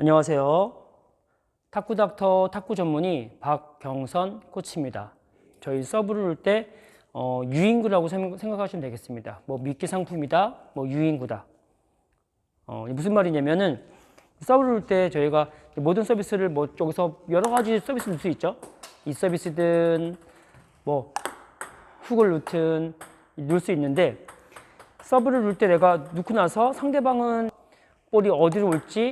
안녕하세요. 탁구 닥터 탁구 전문의 박경선 코치입니다. 저희 서브를 때 어, 유인구라고 생- 생각하시면 되겠습니다. 뭐 미끼 상품이다, 뭐 유인구다. 어, 무슨 말이냐면은 서브를 때 저희가 모든 서비스를 뭐 여기서 여러 가지 서비스 넣을 수 있죠. 이 서비스든 뭐 훅을 넣든 넣을 수 있는데 서브를 넣을 때 내가 넣고 나서 상대방은 볼이 어디로 올지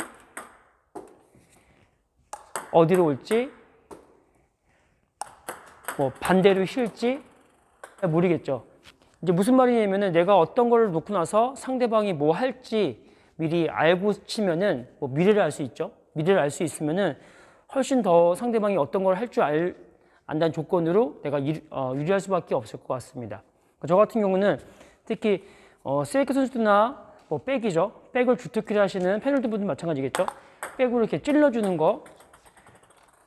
어디로 올지 뭐 반대로 쉴지 모르겠죠. 이제 무슨 말이냐면은 내가 어떤 걸 놓고 나서 상대방이 뭐 할지 미리 알고 치면은 뭐 미래를 알 수 있죠. 미래를 알 수 있으면은 훨씬 더 상대방이 어떤 걸 할 줄 알, 안다는 조건으로 내가 유, 어, 유리할 수밖에 없을 것 같습니다. 저 같은 경우는 특히 어, 세이크 선수나 뭐 백이죠. 백을 주특기를 하시는 패널드 분들 마찬가지겠죠. 백으로 이렇게 찔러주는 거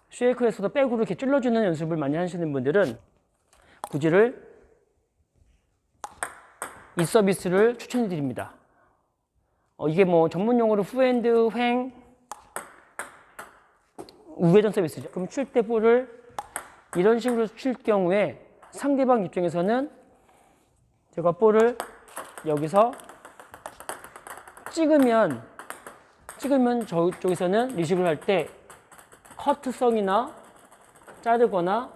쉐이크에서도 백으로 이렇게 찔러주는 연습을 많이 하시는 분들은 구지를 이 서비스를 추천해 드립니다. 어, 이게 뭐 전문 용어로 후핸드 횡 우회전 서비스죠. 그럼 칠 때 볼을 이런 식으로 칠 경우에 상대방 입장에서는 제가 볼을 여기서 찍으면 찍으면 저쪽에서는 리시브를 할때 커트성이나 자르거나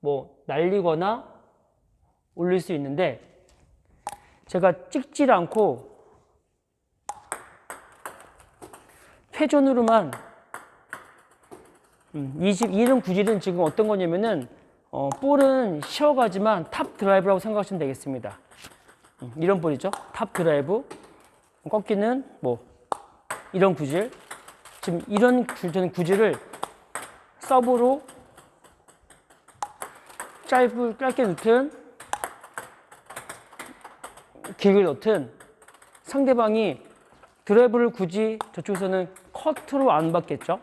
뭐 날리거나 올릴 수 있는데 제가 찍질 않고 회전으로만 음, 22는 구질은 지금 어떤 거냐면은 어, 볼은 쉬어가지만 탑 드라이브라고 생각하시면 되겠습니다. 음, 이런 볼이죠. 탑 드라이브. 꺾이는 뭐 이런 구질. 지금 이런 구- 저는 구질을 서브로 짧을 짧게 넣든 길게 넣든 상대방이 드라이브를 굳이 저쪽에서는 커트로 안 받겠죠.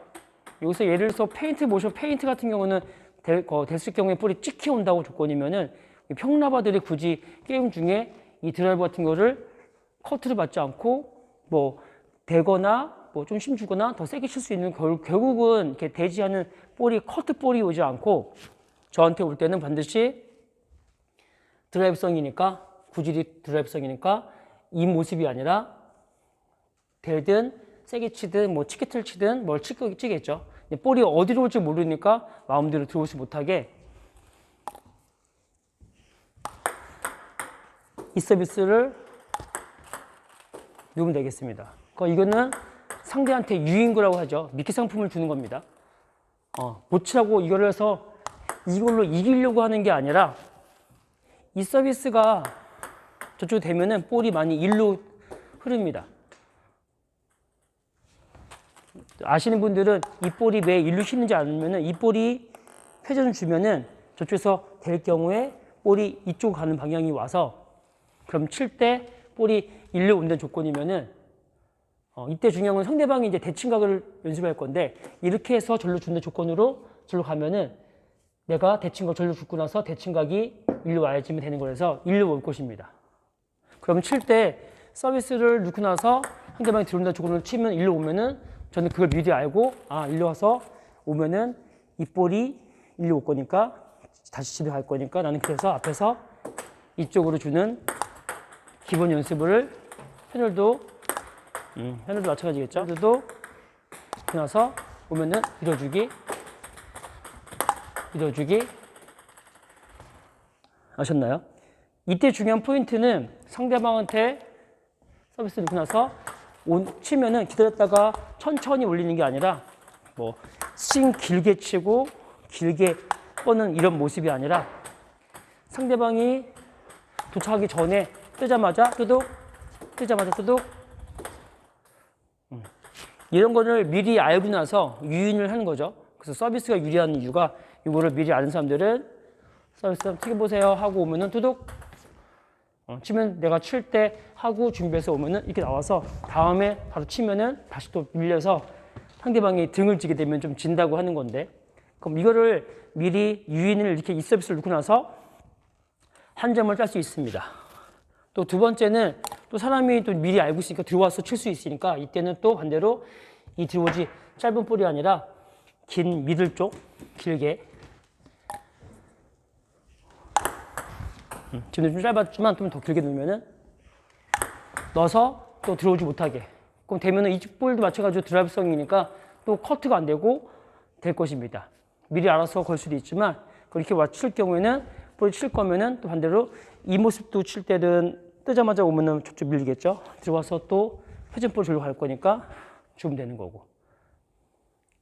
여기서 예를 들어서 페인트 모션 페인트 같은 경우는 될, 어, 됐을 경우에 볼이 찍혀 온다고 조건이면은 이 평라바들이 굳이 게임 중에 이 드라이브 같은 거를 커트를 받지 않고 뭐 대거나 뭐 좀 힘주거나 더 세게 칠 수 있는 결, 결국은 이렇게 않은 볼이 커트 볼이 오지 않고 저한테 올 때는 반드시 드라이브성이니까 구질이 드라이브성이니까 이 모습이 아니라 되든 세게 치든 뭐 치키트를 치든 뭘 치. 근데 볼이 어디로 올지 모르니까 마음대로 들어오지 못하게 이 서비스를 누르면 되겠습니다. 그 이거는 상대한테 유인구라고 하죠. 미끼 상품을 주는 겁니다. 어, 못 치라고 이걸 해서 이걸로 이기려고 하는 게 아니라 이 서비스가 저쪽 되면은 볼이 많이 일로 흐릅니다. 아시는 분들은 이 볼이 왜 일로 휘는지 알면은 이 볼이 회전을 주면은 저쪽에서 될 경우에 볼이 이쪽 가는 방향이 와서 그럼 칠 때 볼이 일로 온다는 조건이면은 어, 이때 중요한 건 상대방이 이제 대칭각을 연습할 건데 이렇게 해서 절로 준다 조건으로 절로 가면은 내가 대칭각 절로 죽고 나서 대칭각이 일로 와야지면 되는 거라서 일로 올 것입니다. 그럼 칠 때 서비스를 넣고 나서 상대방이 들어온다 조건으로 치면 일로 오면은 저는 그걸 미리 알고 아 일로 와서 오면은 이 볼이 일로 올 거니까 다시 집에 갈 거니까 나는 그래서 앞에서 이쪽으로 주는 기본 연습을 패널도 음, 패널도 마찬가지겠죠. 패널도 나서 오면은 밀어주기 밀어주기 아셨나요? 이때 중요한 포인트는 상대방한테 서비스 넣고 나서 온, 치면은 기다렸다가 천천히 올리는 게 아니라 뭐싱 길게 치고 길게 뻗는 이런 모습이 아니라 상대방이 도착하기 전에 뜨자마자 뜨둑 뜨자마자 뜨둑 음. 이런 거를 미리 알고 나서 유인을 하는 거죠. 그래서 서비스가 유리한 이유가 이거를 미리 아는 사람들은 서비스 튀겨보세요 하고 오면은 뚜둑 어, 치면 내가 칠 때 하고 준비해서 오면은 이렇게 나와서 다음에 바로 치면은 다시 또 밀려서 상대방이 등을 지게 되면 좀 진다고 하는 건데 그럼 이거를 미리 유인을 이렇게 이 서비스를 넣고 나서 한 점을 딸수 있습니다. 또 두 번째는 또 사람이 또 미리 알고 있으니까 들어와서 칠 수 있으니까 이때는 또 반대로 이 드리워지 짧은 볼이 아니라 긴 미들 쪽 길게. 음, 지금 좀 짧았지만 좀 더 길게 넣으면은 넣어서 또 들어오지 못하게. 그럼 되면은 이 볼도 마찬가지로 드라이브성이니까 또 커트가 안 되고 될 것입니다. 미리 알아서 걸 수도 있지만 그렇게 맞출 경우에는 볼을 칠 거면은 또 반대로 이 모습도 칠 때는 뜨자마자 오면은 저쪽 밀리겠죠? 들어와서 또 회전볼 줄로 갈 거니까 주면 되는 거고.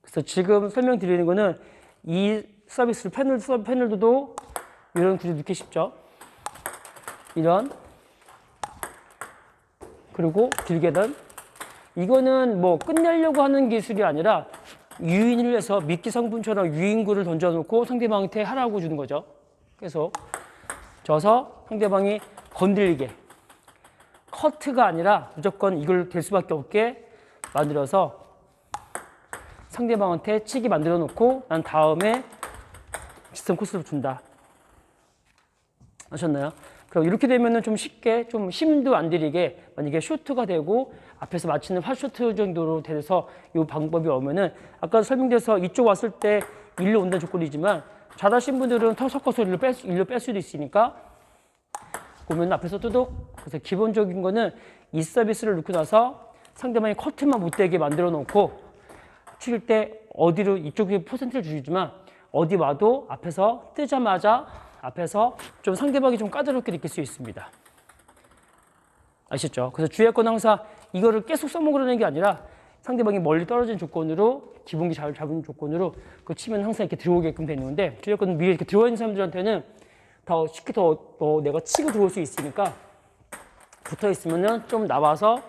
그래서 지금 설명드리는 거는 이 서비스 패널 서 패널도 이런 구조 넣기 쉽죠. 이런. 그리고 길게는 이거는 뭐 끝내려고 하는 기술이 아니라 유인을 해서 미끼 성분처럼 유인구를 던져놓고 상대방한테 하라고 주는 거죠. 그래서 져서 상대방이 건들리게 커트가 아니라 무조건 이걸 될 수밖에 없게 만들어서 상대방한테 치기 만들어 놓고 난 다음에 직선 코스를 준다. 아셨나요? 그럼 이렇게 되면은 좀 쉽게 좀 힘도 안 들이게 만약에 쇼트가 되고 앞에서 맞히는 핫쇼트 정도로 돼서 이 방법이 오면은 아까 설명돼서 이쪽 왔을 때 일로 온다는 조건이지만 잘하신 분들은 더 섞어서 일로 뺄, 수- 일로 뺄 수도 있으니까 보면 앞에서 뚜둑 그래서 기본적인 거는 이 서비스를 넣고 나서 상대방이 커트만 못 되게 만들어 놓고 칠 때 어디로 이쪽에 퍼센트를 주지만 어디 와도 앞에서 뜨자마자 앞에서 좀 상대방이 좀 까다롭게 느낄 수 있습니다. 아시죠? 그래서 주의할 건 항상 이거를 계속 써먹으려는 게 아니라 상대방이 멀리 떨어진 조건으로 기본기 잘 잡은 조건으로 그 치면 항상 이렇게 들어오게끔 되는 건데 주의할 건 미리 이렇게 들어와 있는 사람들한테는 더 쉽게 더, 더 내가 치고 들어올 수 있으니까 붙어 있으면은 좀 나와서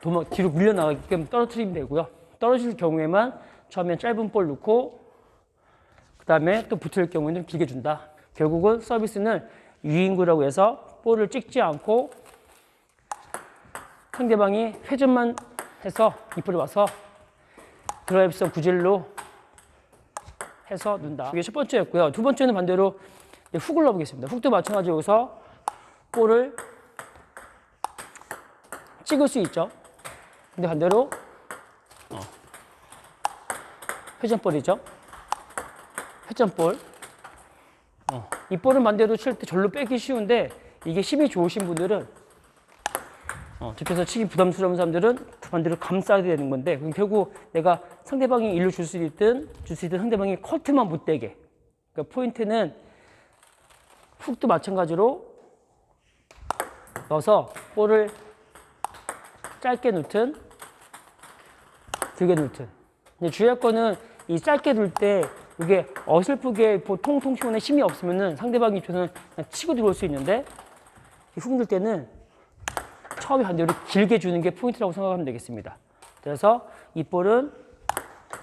도망, 뒤로 밀려나가게끔 떨어뜨리면 되고요. 떨어질 경우에만 처음엔 짧은 볼 넣고 그 다음에 또 붙을 경우에는 길게 준다. 결국은 서비스는 유인구라고 해서 볼을 찍지 않고 상대방이 회전만 해서 이프로 와서 드라이브성 구질로 해서 넣는다. 이게 첫 번째였고요. 두 번째는 반대로 훅을 넣어보겠습니다. 훅도 마찬가지로 여기서 볼을 찍을 수 있죠. 근데 반대로 어. 회전볼이죠. 회전볼. 어. 이 볼은 반대로 칠 때 절로 빼기 쉬운데 이게 힘이 좋으신 분들은 어, 저쪽에서 치기 부담스러운 사람들은 반대로 감싸야 되는 건데 그럼 결국 내가 상대방이 일로 줄 수 있든 줄 수 있든 상대방이 커트만 못 되게 그러니까 포인트는 훅도 마찬가지로 넣어서 볼을 짧게 놓든 길게 놓든 근데 주의할 거는 이 짧게 놓을 때 이게 어설프게 보통 통신원에 힘이 없으면은 저는 그냥 치고 들어올 수 있는데 훅들 때는 처음에 반대로 길게 주는 게 포인트라고 생각하면 되겠습니다. 그래서 이 볼은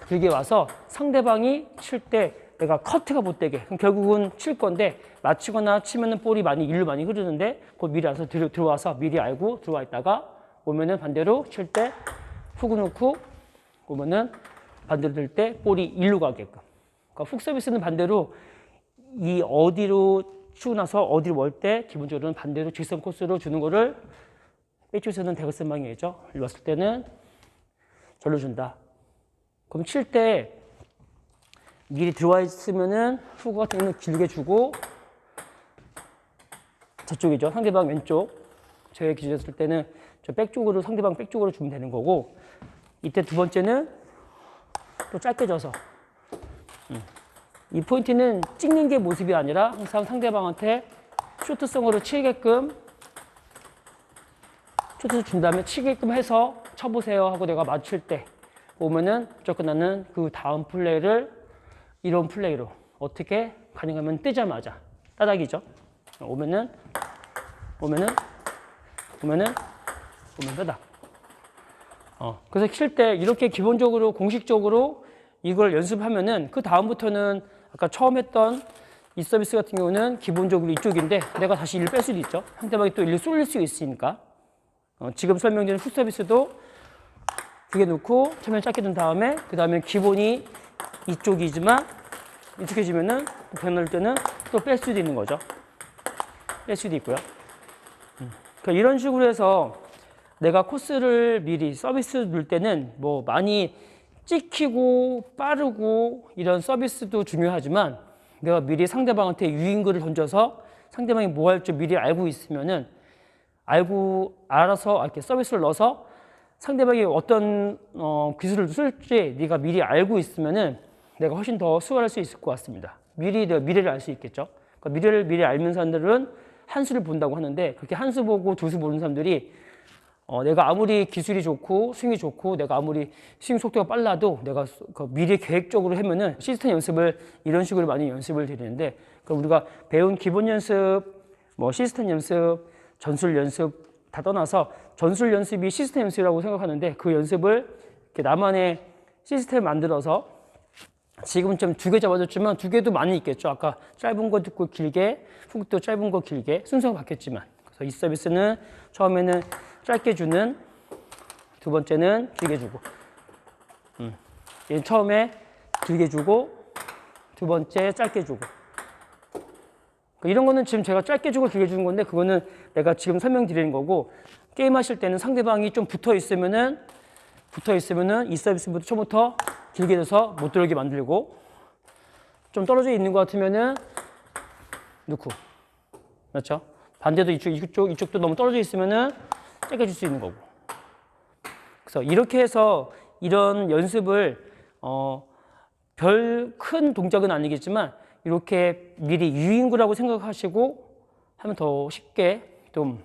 길게 와서 상대방이 칠 때 내가 커트가 못 되게 결국은 칠 건데 맞추거나 치면은 볼이 많이 일로 많이 흐르는데 그 미리 알아서 들어, 들어와서 미리 알고 들어와 있다가 오면은 반대로 칠 때훅 놓고 오면은 반대로 들때 볼이 일로 가게끔 그러니까 훅 서비스는 반대로 이 어디로 치고 나서 어디로 멀때 기본적으로는 반대로 직선 코스로 주는 거를 H에서는 대각선 방향이죠. 일로 왔을 때는 절로 준다. 그럼 칠 때 미리 들어와 있으면은 후구 같은 경우는 길게 주고 저쪽이죠. 상대방 왼쪽. 저의 기준이었을 때는 저 백쪽으로 상대방 백쪽으로 주면 되는 거고 이때 두 번째는 또 짧게 져서 음. 이 포인트는 찍는 게 모습이 아니라 항상 상대방한테 쇼트성으로 치게끔 쇼트 준 다음에 치게끔 해서 쳐보세요 하고 내가 맞출 때 오면은 무조건 나는 그 다음 플레이를 이런 플레이로 어떻게 가능하면 뜨자마자 따닥이죠. 오면은 오면은 오면은 오면 따닥. 어, 그래서 칠 때 이렇게 기본적으로 공식적으로 이걸 연습하면은 그 다음부터는 아까 처음 했던 이 서비스 같은 경우는 기본적으로 이쪽인데 내가 다시 일을 뺄 수도 있죠. 상대방이 또 일을 쏠릴 수 있으니까. 어, 지금 설명드린 훅 서비스도 두 개 놓고 처음에 짧게 둔 다음에 그 다음에 기본이 이쪽이지만 이쪽에 지면은 변할 때는 또 뺄 수도 있는 거죠. 뺄 수도 있고요. 음. 그러니까 이런 식으로 해서 내가 코스를 미리 서비스 넣을 때는 뭐 많이 찍히고 빠르고 이런 서비스도 중요하지만 내가 미리 상대방한테 유인글을 던져서 상대방이 뭐할줄 미리 알고 있으면은 알고 알아서 이렇게 서비스를 넣어서 상대방이 어떤 어, 기술을 쓸지 네가 미리 알고 있으면은 내가 훨씬 더 수월할 수 있을 것 같습니다. 미리 내가 미래를 알 수 있겠죠. 그러니까 미래를 미리 알는 사람들은 한 수를 본다고 하는데 그렇게 한 수 보고 두 수 보는 사람들이 어, 내가 아무리 기술이 좋고 스윙이 좋고 내가 아무리 스윙 속도가 빨라도 내가 수- 그 미래 계획적으로 하면은 시스템 연습을 이런 식으로 많이 연습을 드리는데 그 우리가 배운 기본 연습, 뭐 시스템 연습, 전술 연습 다 떠나서 전술 연습이 시스템 연습이라고 생각하는데 그 연습을 이렇게 나만의 시스템 만들어서 지금은 좀두 개 잡아줬지만 두 개도 많이 있겠죠. 아까 짧은 거 듣고 길게, 훅도 짧은 거 길게 순서가 바뀌었지만. 그래서 이 서비스는 처음에는 짧게 주는, 두 번째는 길게 주고. 음. 얘는 처음에 길게 주고, 두 번째 짧게 주고. 그러니까 이런 거는 지금 제가 짧게 주고 길게 주는 건데 그거는 내가 지금 설명드리는 거고 게임 하실 때는 상대방이 좀 붙어 있으면은 붙어 있으면은 이 서비스부터 처음부터 길게 돼서 못 들어오게 만들고 좀 떨어져 있는 것 같으면은 넣고 그렇죠? 반대도 이쪽 이쪽 이쪽도 너무 떨어져 있으면은 짧게 줄수 있는 거고 그래서 이렇게 해서 이런 연습을 어, 별 큰 동작은 아니겠지만 이렇게 미리 유인구라고 생각하시고 하면 더 쉽게 좀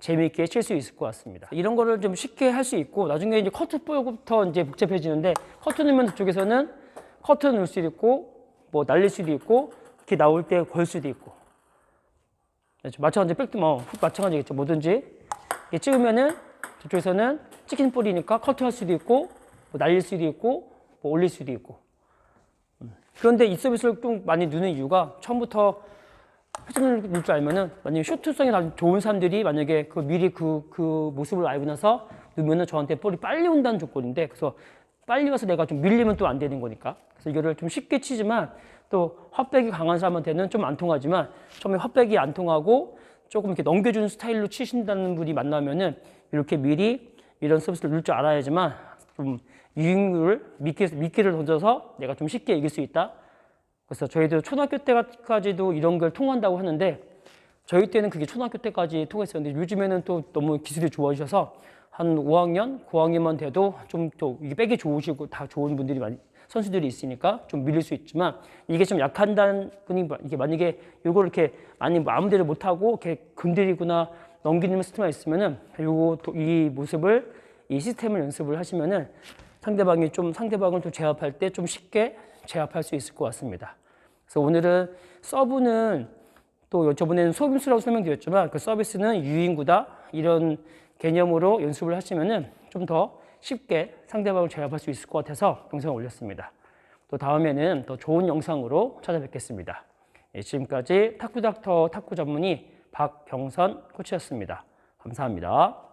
재미있게 칠 수 있을 것 같습니다. 이런 거를 좀 쉽게 할 수 있고 나중에 이제 커트 볼부터 이제 복잡해지는데 커트 넣으면 그쪽에서는 커트 넣을 수도 있고 뭐 날릴 수도 있고 이렇게 나올 때 걸 수도 있고 그렇죠. 마찬가지 백도 뭐훅 마찬가지겠죠. 뭐든지 찍으면은 저쪽에서는 찍힌 볼이니까 커트할 수도 있고 뭐 날릴 수도 있고 뭐 올릴 수도 있고. 그런데 이 서비스를 좀 많이 넣는 이유가 처음부터 회전을 넣을 줄 알면은 만약에 슈트성이 아주 좋은 사람들이 만약에 그 미리 그, 그 모습을 알고 나서 넣으면은 저한테 볼이 빨리 온다는 조건인데 그래서 빨리 와서 내가 좀 밀리면 또 안 되는 거니까. 그래서 이거를 좀 쉽게 치지만 또 헛백이 강한 사람한테는 좀 안 통하지만 처음에 헛백이 안 통하고 조금 이렇게 넘겨주는 스타일로 치신다는 분이 만나면은 이렇게 미리 이런 서비스를 넣을 줄 알아야지만 좀 유인을 미끼, 미끼를 던져서 내가 좀 쉽게 이길 수 있다. 그래서 저희도 초등학교 때까지도 이런 걸 통한다고 하는데 저희 때는 그게 초등학교 때까지 통했었는데 요즘에는 또 너무 기술이 좋아지셔서 한 5학년, 9학년만 돼도 좀 또 이게 빼기 좋으시고 다 좋은 분들이 많이 선수들이 있으니까 좀 밀릴 수 있지만 이게 좀 약한다는 분이 이게 만약에 요걸 이렇게 많이 마음대로 못 하고 이렇게 건드리거나 넘기는 시스템만 있으면은 요거 또이 모습을 이 시스템을 연습을 하시면은 상대방이 좀 상대방을 또 제압할 때 좀 쉽게 제압할 수 있을 것 같습니다. 그래서 오늘은 서브는 또 저번에는 소금수라고 설명드렸지만 그 서비스는 유인구다 이런 개념으로 연습을 하시면은 좀더 쉽게 상대방을 제압할 수 있을 것 같아서 영상을 올렸습니다. 또 다음에는 더 좋은 영상으로 찾아뵙겠습니다. 예, 지금까지 탁구닥터 탁구 전문의 박병선 코치였습니다. 감사합니다.